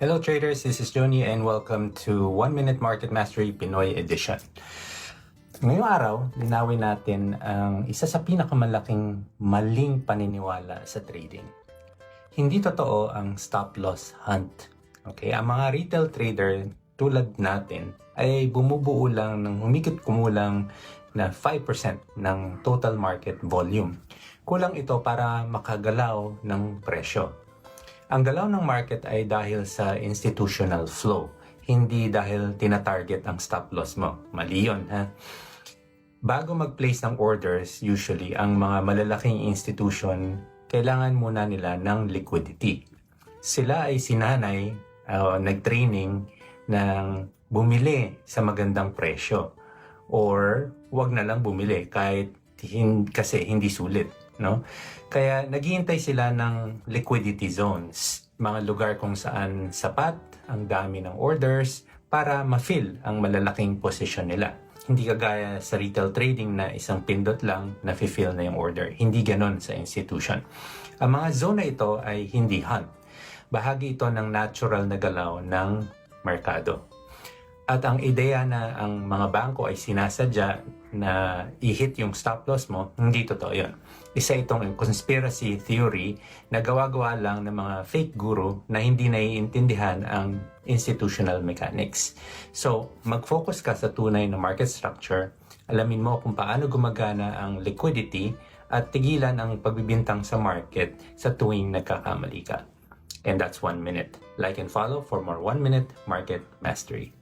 Hello traders, this is Johnny and welcome to 1 Minute Market Mastery Pinoy Edition. Ngayong araw, linawin natin ang isa sa pinakamalaking maling paniniwala sa trading. Hindi totoo ang stop loss hunt. Okay, ang mga retail trader tulad natin ay bumubuo lang ng humigit kumulang na 5% ng total market volume. Kulang ito para makagalaw ng presyo. Ang galaw ng market ay dahil sa institutional flow, hindi dahil tina-target ang stop loss mo. Mali yun, ha? Bago mag-place ng orders, usually, ang mga malalaking institution, kailangan muna nila ng liquidity. Sila ay sinanay, uh, nag-training ng bumili sa magandang presyo. Or, wag na lang bumili kahit hin- kasi hindi sulit. No? Kaya naghihintay sila ng liquidity zones, mga lugar kung saan sapat ang dami ng orders para ma-fill ang malalaking position nila. Hindi kagaya sa retail trading na isang pindot lang na fill na yung order. Hindi ganon sa institution. Ang mga zone na ito ay hindi hunt. Bahagi ito ng natural na galaw ng merkado. At ang ideya na ang mga bangko ay sinasadya na i-hit yung stop loss mo, hindi totoo yun. Isa itong conspiracy theory na gawa-gawa lang ng mga fake guru na hindi naiintindihan ang institutional mechanics. So, mag-focus ka sa tunay na market structure, alamin mo kung paano gumagana ang liquidity at tigilan ang pagbibintang sa market sa tuwing nagkakamali ka. And that's one minute. Like and follow for more one minute market mastery.